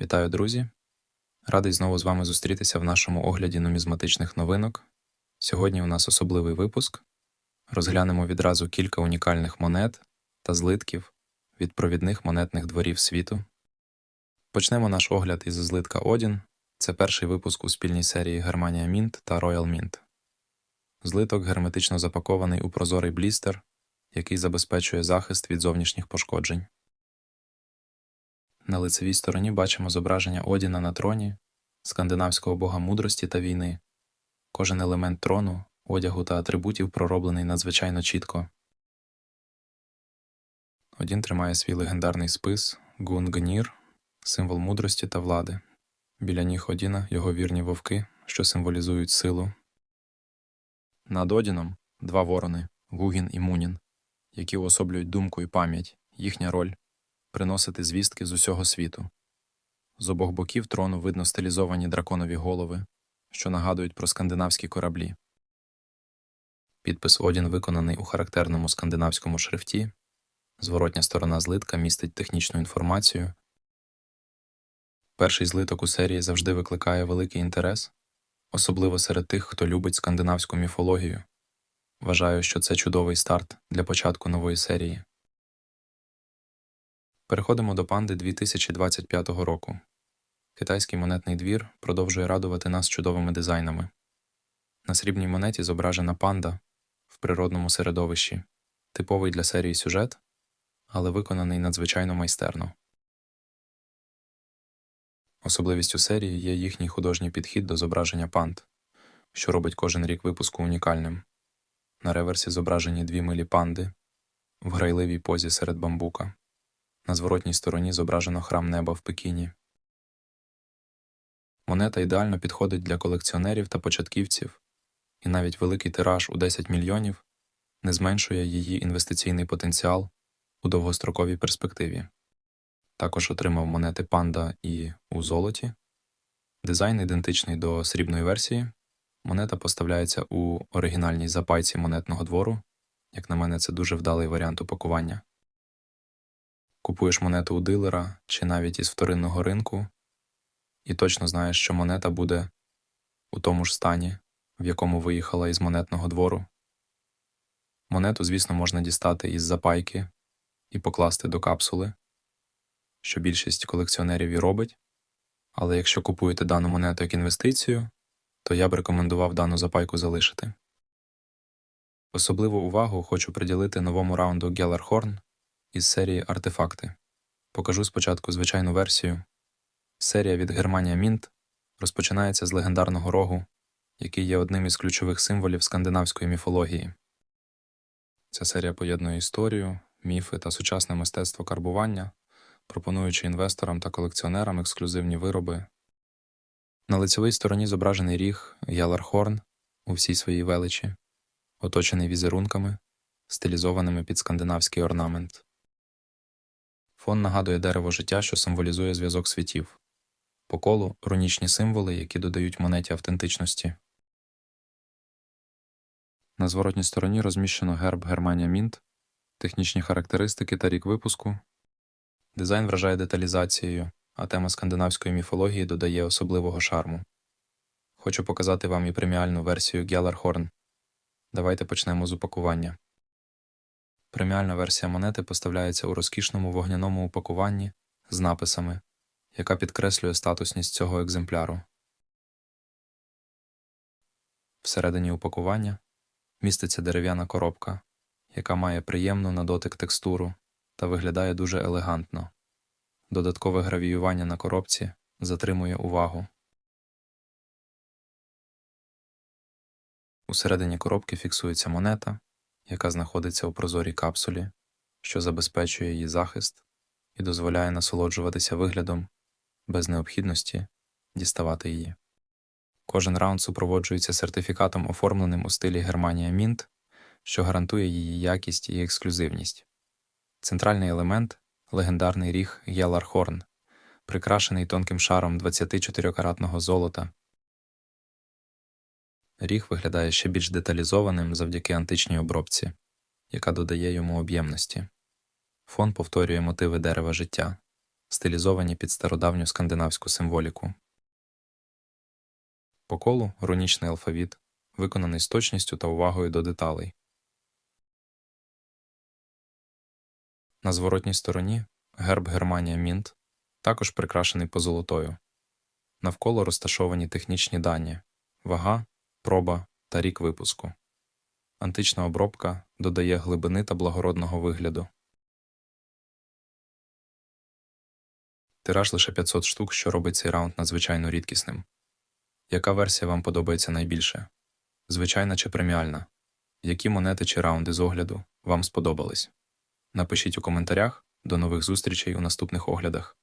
Вітаю, друзі! Радий знову з вами зустрітися в нашому огляді нумізматичних новинок. Сьогодні у нас особливий випуск. Розглянемо відразу кілька унікальних монет та злитків від провідних монетних дворів світу. Почнемо наш огляд із злитка Одін. Це перший випуск у спільній серії Германія Мінт та Royal Mint. Злиток герметично запакований у прозорий блістер, який забезпечує захист від зовнішніх пошкоджень. На лицевій стороні бачимо зображення Одіна на троні, скандинавського бога мудрості та війни. Кожен елемент трону, одягу та атрибутів пророблений надзвичайно чітко. Одін тримає свій легендарний спис Гунгнір, символ мудрості та влади. Біля ніг Одіна його вірні вовки, що символізують силу. Над Одіном два ворони Гугін і Мунін, які уособлюють думку і пам'ять, їхня роль приносити звістки з усього світу. З обох боків трону видно стилізовані драконові голови, що нагадують про скандинавські кораблі. Підпис Одін виконаний у характерному скандинавському шрифті. Зворотня сторона злитка містить технічну інформацію. Перший злиток у серії завжди викликає великий інтерес, особливо серед тих, хто любить скандинавську міфологію. Вважаю, що це чудовий старт для початку нової серії. Переходимо до панди 2025 року. Китайський монетний двір продовжує радувати нас чудовими дизайнами. На срібній монеті зображена панда в природному середовищі, типовий для серії сюжет, але виконаний надзвичайно майстерно. Особливістю серії є їхній художній підхід до зображення панд, що робить кожен рік випуску унікальним. На реверсі зображені дві милі панди в грайливій позі серед бамбука. На зворотній стороні зображено храм неба в Пекіні. Монета ідеально підходить для колекціонерів та початківців, і навіть великий тираж у 10 мільйонів не зменшує її інвестиційний потенціал у довгостроковій перспективі. Також отримав монети Панда і у золоті. Дизайн ідентичний до срібної версії. Монета поставляється у оригінальній запайці монетного двору. Як на мене, це дуже вдалий варіант упакування. Купуєш монету у дилера чи навіть із вторинного ринку, і точно знаєш, що монета буде у тому ж стані, в якому виїхала із монетного двору. Монету, звісно, можна дістати із запайки і покласти до капсули, що більшість колекціонерів і робить. Але якщо купуєте дану монету як інвестицію, то я б рекомендував дану запайку залишити. Особливу увагу хочу приділити новому раунду Gellerhorn із серії Артефакти. Покажу спочатку звичайну версію. Серія від Германія Мінт розпочинається з легендарного рогу, який є одним із ключових символів скандинавської міфології. Ця серія поєднує історію, міфи та сучасне мистецтво карбування, пропонуючи інвесторам та колекціонерам ексклюзивні вироби. На лицевій стороні зображений ріг Ялархорн у всій своїй величі, оточений візерунками, стилізованими під скандинавський орнамент. Фон нагадує дерево життя, що символізує зв'язок світів. По колу рунічні символи, які додають монеті автентичності. На зворотній стороні розміщено герб Германія Мінт, технічні характеристики та рік випуску. Дизайн вражає деталізацією, а тема скандинавської міфології додає особливого шарму. Хочу показати вам і преміальну версію Gellerhorn. Давайте почнемо з упакування. Преміальна версія монети поставляється у розкішному вогняному упакуванні з написами, яка підкреслює статусність цього екземпляру. Всередині упакування міститься дерев'яна коробка, яка має приємну на дотик текстуру та виглядає дуже елегантно. Додаткове гравіювання на коробці затримує увагу. Усередині коробки фіксується монета, яка знаходиться у прозорій капсулі, що забезпечує її захист і дозволяє насолоджуватися виглядом без необхідності діставати її. Кожен раунд супроводжується сертифікатом, оформленим у стилі Германія Мінт, що гарантує її якість і ексклюзивність. Центральний елемент легендарний ріг Ялархорн, прикрашений тонким шаром 24-каратного золота. Ріг виглядає ще більш деталізованим завдяки античній обробці, яка додає йому об'ємності. Фон повторює мотиви дерева життя, стилізовані під стародавню скандинавську символіку. По колу рунічний алфавіт, виконаний з точністю та увагою до деталей. На зворотній стороні герб Германія Мінт, також прикрашений позолотою. Навколо розташовані технічні дані вага, проба та рік випуску. Антична обробка додає глибини та благородного вигляду. Тираж лише 500 штук, що робить цей раунд надзвичайно рідкісним. Яка версія вам подобається найбільше? Звичайна чи преміальна? Які монети чи раунди з огляду вам сподобались? Напишіть у коментарях. До нових зустрічей у наступних оглядах.